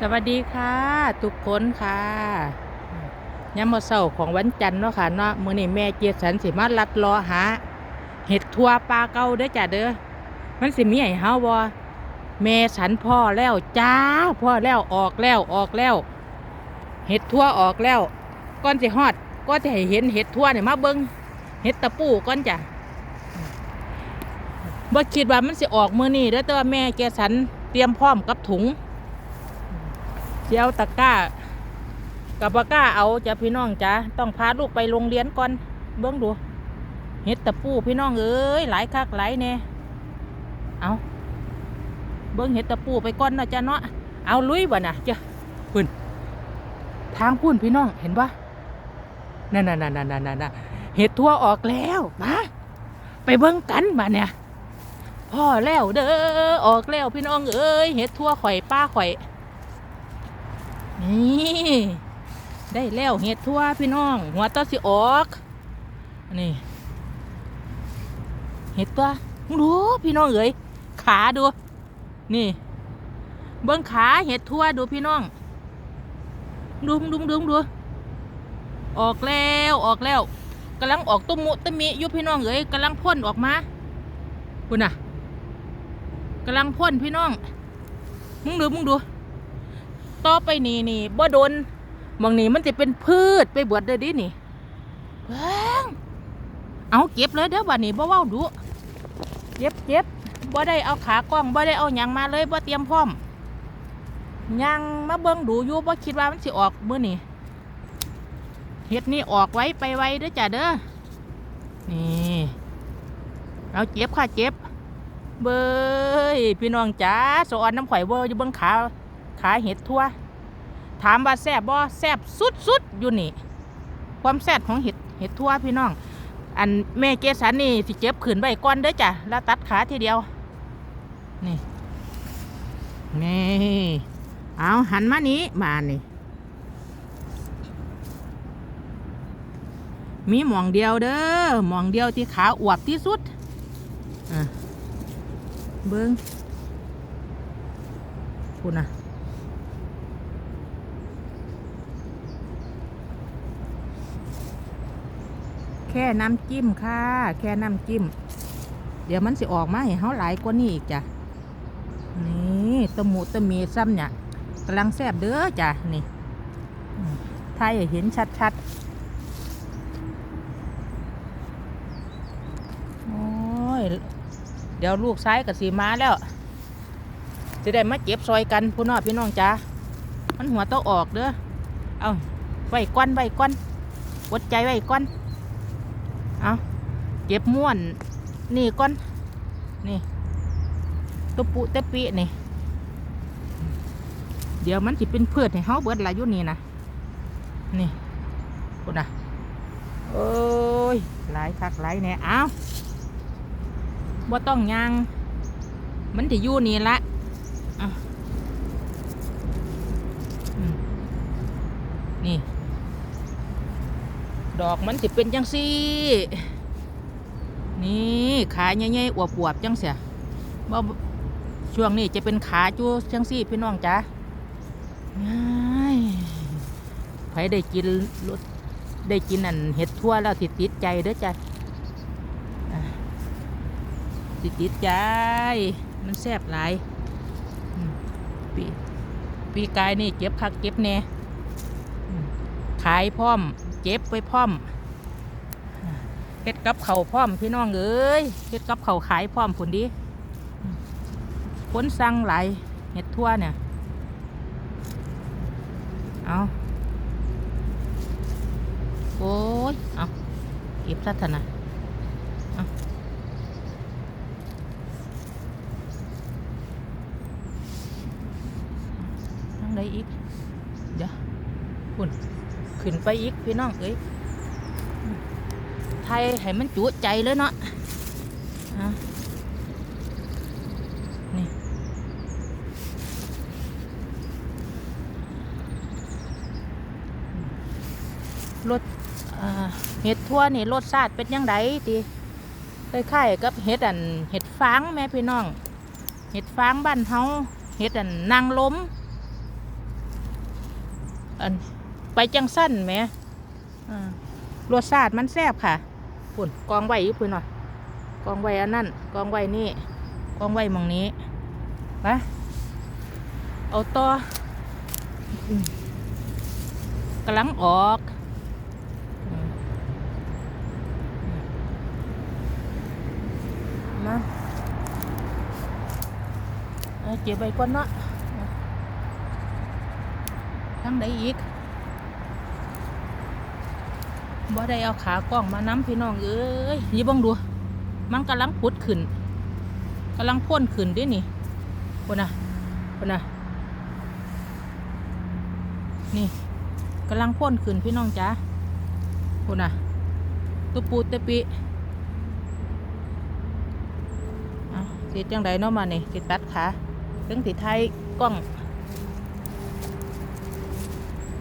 สวัสดีค่ะ ทุกคนค่ะยามมื้อเช้าของวันจันทร์เนาะค่ะเนาะมื้อนี้แม่เจียสันสิมาลัดรอหาเห็ดทั่วปลาเก่าเด้อจ้ะเด้อมันสิมีให้เฮาบ่แม่ฉันพ่อแล้วจ้าพ่อแล้วออกแล้วออกแล้ว เห็ดทั่วออกแล้วก่อนสิฮอดก็จะให้เห็นเห็ดทั่วเนี่ยมาเบิ่งเห็ดตะปูก่อนจ้ะบ่คิดว่ามันสิออกมื้อนี้เด้อแต่ว่าแม่แกสันเตรียมพร้อมกับถุง เจียวตะก้ากับปาก้าเอาจ้ะพี่น้องจ้ะต้องพาลูกไปโรงเรียนก่อนเบิ้องดูเห็ดตะปูพี่น้องเอ้ยหลายคักหลายแน่เอาเบิ้องเห็ดตะปูไปก่อนนะจ้ะเนาะเอาลุยบ่นะจ้ะพุ่นทางพุ่นพี่น้องเห็นปะนั่นนั่นนั่นนั่นนั่นนั่นเห็ดทั่วออกแล้วมาไปเบิ้องกันมาเนี่ยพ่อแล้วเด้อออกแล้วพี่น้องเอ้ยเห็ดทั่วข่อยป้าข่อย นี่ได้แล้วเห็ดทั่วพี่น้อง หัวตาสิออกนี่เห็ดตัวดูพี่น้องเอ๋ยขาดู นี่ เบิ้งขาเห็ดทั่วดูพี่น้องดูดูดูดูออกแล้วออกแล้วกำลังออกตุ้มมุตุ้มิยู่พี่น้องเอ๋ยกำลังพ่นออกมาคุณน่ะกำลังพ่นพี่น้องมึงดูมึงดู ต่อไปนี่นี่บ่โดนบางนี่มันจะเป็นพืชไปบวชเลยดินี่เบิ่งเอาเก็บเลยเด้อบัดนี้บ่เว้าดุเจ็บเจ็บบ่ได้เอาขากล้องบ่ได้เอาหยังมาเลยบ่เตรียมพร้อมยังมาเบิ่งดูอยู่บ่คิดว่ามันสิออกมื้อนี้เฮ็ดนี่ออกไว้ไปไว้เด้อจ้ะเด้อนี่เอาเจ็บค่ะเจ็บเบ้ยพี่น้องจ๋าสอนน้ำข่อยเบ่อยู่เบิ่งขา ขายเห็ดทั่ว ถามว่าแซ่บบ่แซ่บสุดๆอยู่นี่ ความแซ่บของเห็ดเห็ดทั่วพี่น้อง อันแม่เกสันนี่สิเจ็บขืนใบก้อนเด้อจ้ะแล้วตัดขาทีเดียว นี่นี่เอาหันมานี้มานี่มีหมองเดียวเด้อหมองเดียวที่ขาอวบที่สุดอะเบิ้งคุณน่ะ ค่น้ำจิ้มค่ะ แค่น้ำจิ้ม เดี๋ยวมันสิออกมาให้เขาหลายกว่านี้อีกจ้ะ นี่ตะหมูตะมีซ้ำเนี่ยกำลังแซ่บเด้อจ้ะ นี่อืมถ่ายเห็นชัดๆ โอ้ย เดี๋ยวลูกซ้ายกับสีมาแล้ว จะได้มาเจ็บซอยกันพี่น้องพี่น้องจ้ามันหัวต้องออกเด้อ เอาไว้ก้อนไว้ก้อนกดใจไว้ก้อน เอาเจ็บม้วน นี่ก้อน นี่ตุปุเตปินี่ เดี๋ยวมันจะเป็นเพื่อนให้เฮาเบิดลายอยู่นี่นะนี่คุณน่ะโอ้ยหลายคักหลายแน่เอาบ่ต้องยางมันจะอยู่นี่ละนี่ ดอกมันสิเป็นจังซี่ นี่ขาใหญ่ๆอวบๆจังเสียบ่ช่วงนี้จะเป็นขาจูจังซี่พี่น้องจ้าไผได้กินรสได้กินอันเห็ดทั่วแล้วติดติดใจเด้อจ้ะติดติดใจ มันแซ่บหลายปีปีกายนี่เจ็บคักเจ็บแน่ขายพร้อม เจ็บไปพร้อมเฮ็ดกับเขาพร้อมพี่น้องเอ้ยเฮ็ดกับเขาขายพร้อมผลดีคนสั่งไหลเห็ดทั่วเนี่ยเอาโอ้ยเอาเก็บซะเถอะนะเอาทั้งใดอีก เดี๋ยวคุณ ขึ้นไปอีกพี่น้องเอ้ยไทยให้มันจุใจเลยเนาะนี่รสอ่าเห็ดทั่วนี่รสชาติเป็นยังไงตีคล้ายๆกับเห็ดอันเห็ดฟางแม่พี่น้อง เห็ดฟางบ้านเฮาเห็ดอันนางล้มอัน ไปจังสั้นไหมรสชาติมันแซ่บค่ะปุ่นกองไว้ยู่ปุ่นหน่อยกองไว้อันนั่นกองไว้นี่กองไว้มองนี้ไปเอาต่อกำลังออกอืมาเจ็บไปก่อนเนาะทั้งใดอีก บ่ได้เอาขากล้องมาน้ำพี่น้องเอ้ยยี่เบังดู มันกำลังพุดขึ้นกำลังพ่นขึ้นด้วยนี่คนน่ะคนน่ะ นี่กำลังพ่นขึ้นพี่น้องจ้าคนน่ะ ตุปูเตปิอะสิจังไดเนาะมานี่สิตัดขาถึงสิไทยกล้อง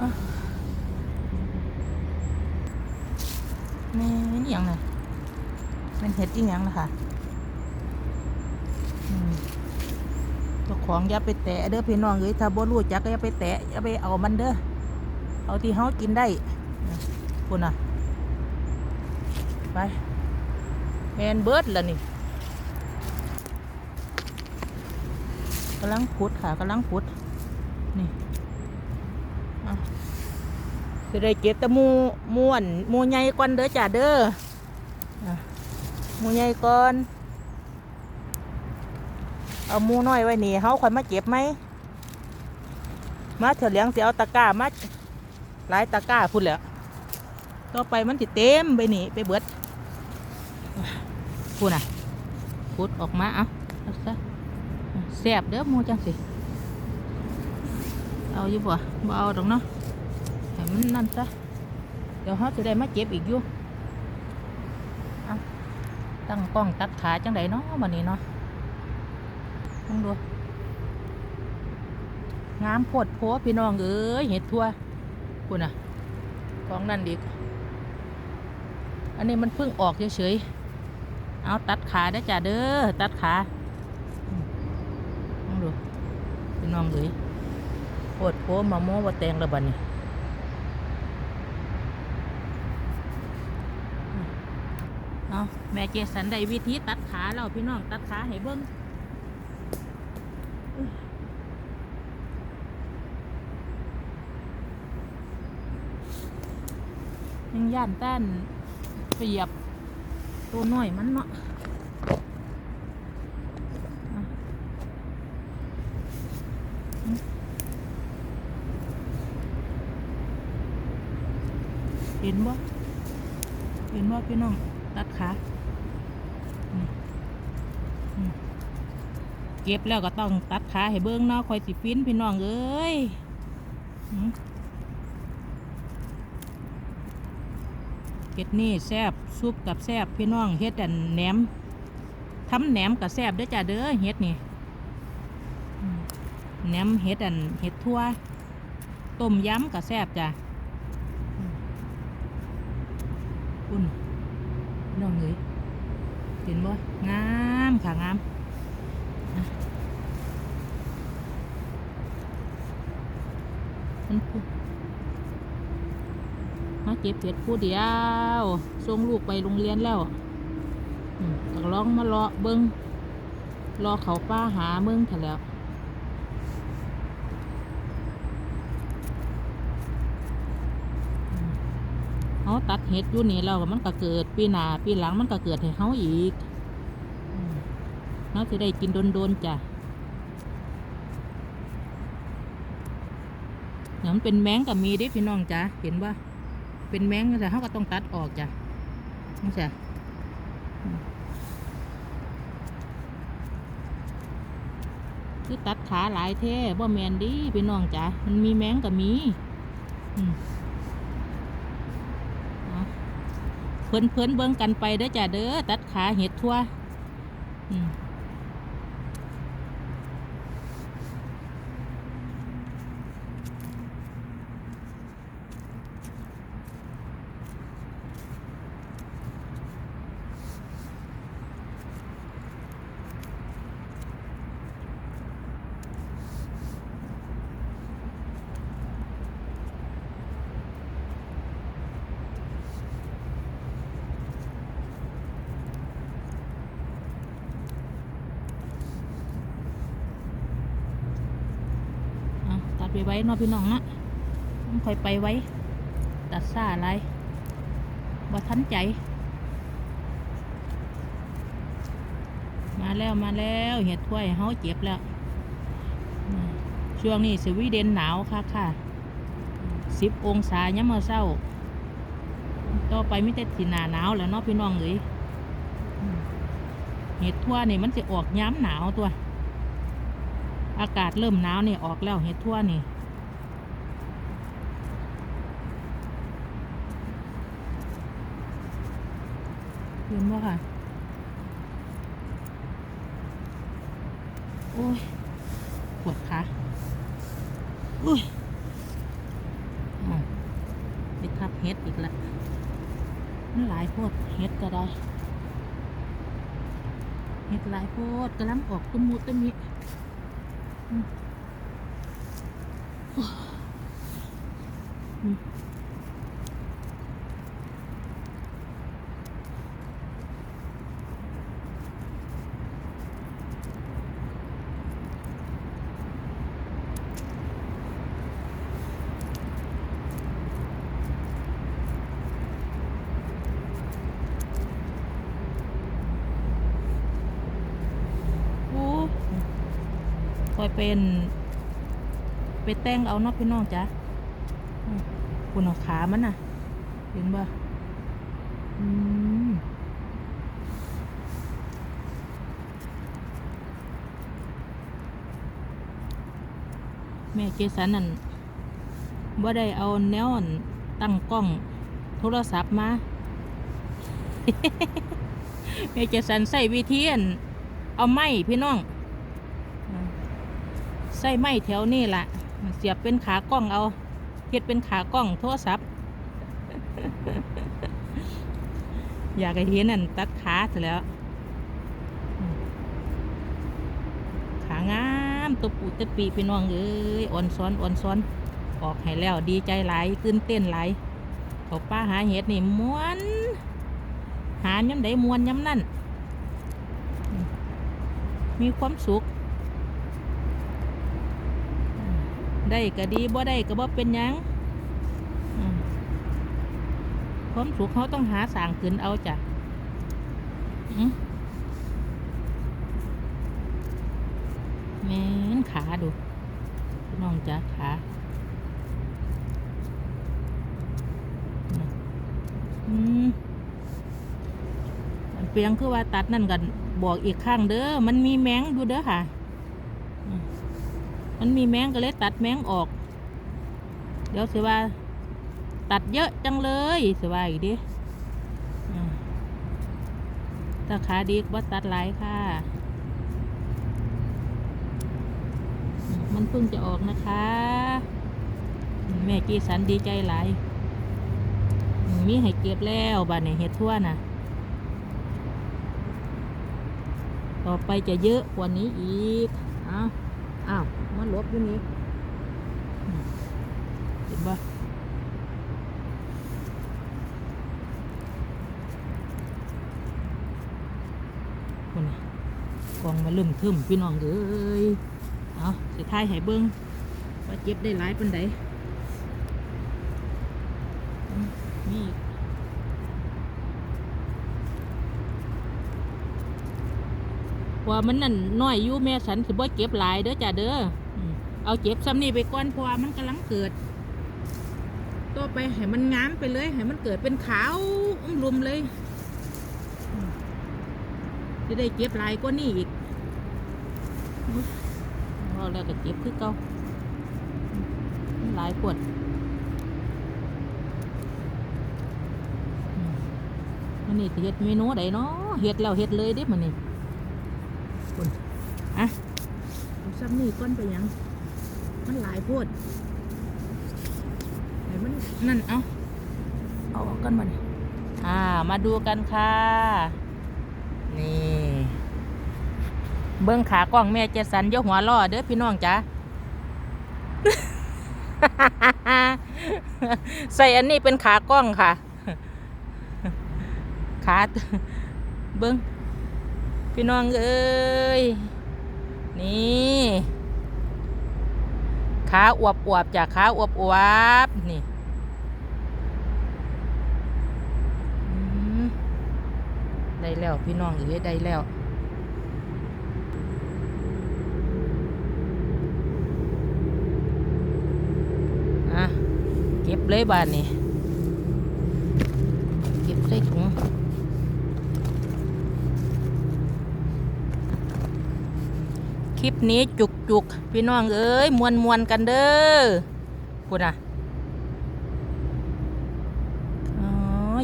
อะ แม่นี่หยังน่ะเป็นเห็ดอีหยังนะคะอืมเจ้าของอย่าไปแตะเด้อพี่น้องเอ้ยถ้าบ่รู้จักก็อย่าไปแตะอย่าไปเอามันเด้อเอาที่เฮากินได้คุณน่ะไปแมนเบิร์ดแล้วนี่กำลังขุดค่ะกำลังขุดนี่ จะได้เก็บแตะมูม่วนหมูใหญ่ก่อนเด้อจ้าเด้อหมูใหญ่ก่อน เอาหมูน้อยไว้นี่เฮาค่อยมาเก็บไหม มาเถอะเลี้ยงสิเอาตะกร้ามาหลายตะกร้าพุ่นแล้วต่อไปมันติเต็มไปนี่ไปเบิดพูดน่ะพูดออกมาเอาเอาซะแสบเด้อหมูจังสิ เอาอยู่บ่บ่เอาดอกเนาะ มันนั่นซะ เดี๋ยวเขาจะได้มาเจ็บอีกอยู่ตั้งกล้องตัดขาจังไดเนาะวันนี้เนาะลองดู งามโพดโพพี่น้องเอ้ยเห็ดทั่วคุณน่ะของนั่นดีอันนี้มันเพิ่งออกเฉยๆ เอาตัดขาได้จ้ะเด้อ ตัดขาลองดู พี่น้องเลยโคตรโพมาโมว่าแตงระบันนี่ เอาแม่เจสันได้วิธีตัดขาเราพี่น้องตัดขาให้เบิ้งยังย่านต้านไปเหยียบตัวน้อยมันเนาะเห็นบ่เห็นบ่พี่น้อง ตัดขาเก็บแล้วก็ต้องตัดขาให้เบิ้งนาะคอยสิฟินพี่น้องเอ้ยเห็ดนี่แซบซุปกับแซบพี่น้องเฮ็ดอันแหนมทำแหนมกับแซบเด้อจ้าเด้อเฮ็ดนี่แหนมเฮ็ดอันเฮ็ดทั่วต้มยำกับแซบจ้ะอุ่น น้องเอ้ยเห็นบ่งามค่ะงามมันมาเก็บเห็ดผู้เดียวส่งลูกไปโรงเรียนแล้วก็ร้องมารอเบิงรอเขาป้าหาเมืองถ่นแล้ว เขาตัดเห็ดอยู่นี่แล้วมันก็เกิดปีหนาปีหลังมันก็เกิดให้เขาอีกเขาจะได้กินโดนๆจ้ะเดี๋ยวมันเป็นแมงกับมีดิพี่น้องจ้ะเห็นปะเป็นแมงแต่เขาก็ต้องตัดออกจ้ะนี่จ้ะคือตัดขาหลายแท้บ่แมนดีพี่น้องจ้ะมันมีแมงก็มี อืมเอา เพิ่นเพิ่นเบิ่งกันไปเด้อจ้ะเด้อตัดขาเห็ดทั่วอืม ไปไว้นาะพี่น้องนาะมันค่อยไปไว้ ตัดซ่าอะไรบ่ทันใจ มาแล้วมาแล้วเห็ดถ้วยเฮาเจ็บแล้ว ช่วงนี้สวีเดนหนาวค่ะค่ะสิบองศายังมาเศร้า ต่อไปไม่แต่สิหนาหนาวแล้วเนาะพี่น้องเอ้ยเห็ดทั่วนี่มันจะออกย้ำหนาวตัว อากาศเริ่มหนาวนี่ออกแล้วเห็ดทั่วนี่เห็นว่าค่ะ โอ้ย ปวดขาอุ้ยอ้าวไปทับเฮ็ดอีกแล้วมันหลายโพดเฮ็ดก็ได้เฮ็ดหลายโพดกำลังออกตุ้มมุตุ้มมิ อื เป็นไปแต่งเอาเนาะพี่น้องจ้ะคุณเอาขามันน่ะ เห็นบ่อืมแม่เกสันนั่นบ่ได้เอาแนวอั่นตั้งกล้องโทรศัพท์มาแม่เกสันใส่วิธีอันเอาไม้พี่น้อง ใส่ไม้แถวนี้ล่ะเสียบเป็นขากล้องเอาเฮ็ดเป็นขากล้องโทรศัพท์ อยากเห็นนั่นตัดขาเสร็จแล้ว ขางามตัวปูตะปีพี่น้องเอ้ยอ่อนซ้อนอ่อนซ้อน ออกให้แล้วดีใจหลายตื่นเต้นหลายเขาป้าหาเห็ดนี่ม้วน หาย้ำใดม้วนย้ำนั่น มีความสุข ได้ก็ดีบ่ได้ก็บ่เป็นยังความสุขเขาต้องหาสางขึ้นเอาจ้ะแม่นขาดูน้องจ้ะขาอืมเปียงคือว่าตัดนั่นกันบอกอีกข้างเด้อ มันมีแมงอยู่เด้อค่ะ มันมีแมงก็เลยตัดแมงออก เดี๋ยวสิว่า ตัดเยอะจังเลยสิว่าอีกดิอืมถ้าขาดีก็บ่ตัดหลายค่ะ มันเพิ่งจะออกนะคะ แม่กีสันดีใจหลายมีให้เก็บแล้วบ้านในเห็ดทั่วนะต่อไปจะเยอะกว่านี้อีกอ้า อ้าวมันลบอยู่นี่อืมเห็นปะคนน่ะกองมาลืมทึมพี่น้องเอ้ยเอาสิท้ายให้เบิ้งว่าเจ็บได้หลายปันใดอืมนี่อีก ว่ามันนั่นน้อยอยู่แม่สันสิบ่เก็บหลายเด้อจ้ะเด้อเอาเก็บซ้ำนี่ไปก่อนเพราะว่ามันกำลังเกิดต่อไปให้มันงามไปเลยให้มันเกิดเป็นขาวอุ้มรุมเลยจะได้เก็บหลายกว่านี่อีกอุ๊ยพอแล้วก็เก็บคือเก่าหลายปวดมันนี้จะเฮ็ดเมนูใดเนาะเฮ็ดแล้วเฮ็ดเลยเด้มันนี่อะเอา ซ้ำนี่ก้อนไปยัง มันหลายโพดไหนมันนั่นเอาเอาออกกันมาเนี่ยอ่า มาดูกันค่ะ นี่ เบิ้งขากล้องแม่เจสันอยกหัวล่อเด้อพี่น้องจ้าใส่อันนี้เป็นขากล้องค่ะ ขาเบิ้งพี่น้องเอ้ย นี่ขาอวบอวบๆจากขาอวบอวบๆนี่ได้แล้วพี่น้องเอ้ยได้แล้วอะเก็บเลยบ้านนี่เก็บใส่ถุง ลิปนี้จุกจุกพี่น้องเอ้ยมวนมวนกันเด้อคุณอะอ๋อ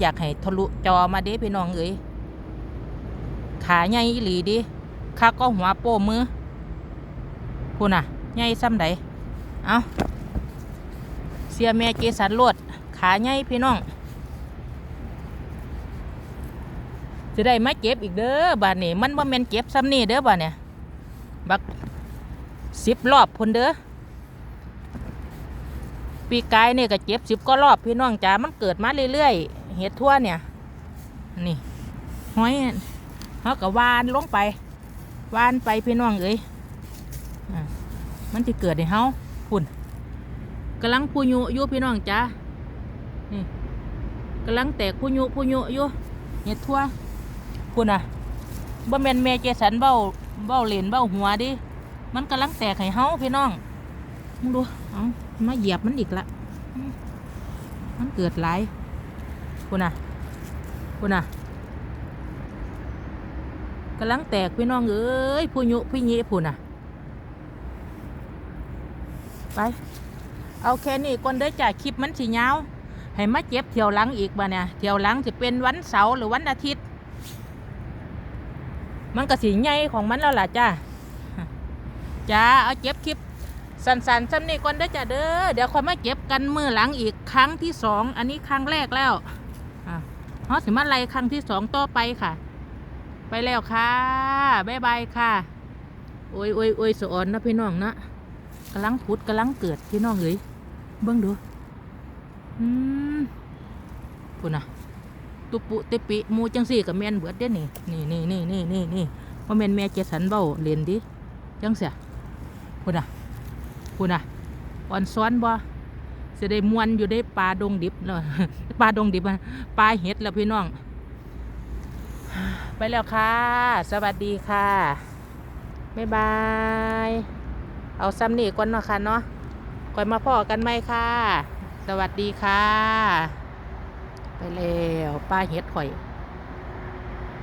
อยากให้ทะลุจอมาเด้พี่น้องเอ้ยขาใหญ่อีหลีดิข้าก็หัวโป้มือคุณอะใหญ่ซ้ำใดเอาเสียแม่เจสันโลดขาใหญ่พี่น้องจะได้มาเก็บอีกเด้อบาดนี้มันบ่แม่นเก็บซ้ำนี่เด้อบาดเนี่ย บักสิบรอบพนเด้อปีกายเนี่ยก็เจ็บสิบก็รอบพี่น้องจ๋ามันเกิดมาเรื่อยๆเห็ดทั่วเนี่ย นี่ห้อยเขาก็วานลงไป วานไปพี่น้องเอ้ยอะมันจะเกิดในเฮาพุ่นกำลังพูยุยู่พี่น้องจ๋านี่กำลังแตกพูยุพูยุยู่เห็ดทั่วพุ่นอะบ่แมนแม่เจสันเบ้า เบ้าเหรียญเบ้าหัวดิ มันกำลังแตกให้เฮาพี่น้องมึงดูเอามาเหยียบมันอีกละมันเกิดหลายคุณน่ะคุณน่ะกำลังแตกพี่น้องเอ้ยผู้ยุพี่ยีผู้น่ะ ไป เอาแค่นี้ก่อนเด้อจ้ะคลิปมันสิยาวให้มาเจ็บเที่ยวหลังอีกบ่เนี่ยเที่ยวหลังจะเป็นวันเสาร์หรือวันอาทิตย์ มันก็สีใหญ่ของมันแล้วล่ะจ้าจ้าเอาเจ็บคลิปสันๆซ้ำนี่ก่อนเด้จ้าเด้อเดี๋ยวค่อยมาเก็บกันมือหลังอีกครั้งที่สองอันนี้ครั้งแรกแล้วอะฮาสิมาไล่ครั้งที่สองต่อไปค่ะ ไปแล้วค่ะบ๊ายบายค่ะโอ้ยโอ้ยโอ้ยสะอ่อนนะพี่น้องนะกำลังพุดกำลังเกิดพี่น้องเอ้ยเบิ่งดูอืมพูดนะ ตุปุติปิหมูจังสี่กับแมนเบิดเด้นี่นี่นี่นี่นี่นี่นี่ว่าแมนแม่เจสันเบ้าเรียนดิจังเสียพูดน่ะพูดน่ะอ่อนซ้อนบ่จะได้มวนอยู่ได้ปลาดงดิบเนาะปลาดงดิบปลาเห็ดแล้วพี่น้อง ไปแล้วค่ะ สวัสดีค่ะบ๊ายบาย เอาซ้ำนี่ก่อนเนาะค่ะเนาะก่อยมาพ่อกันไหมค่ะ สวัสดีค่ะ ไปแล้วป้าเฮ็ดข่อย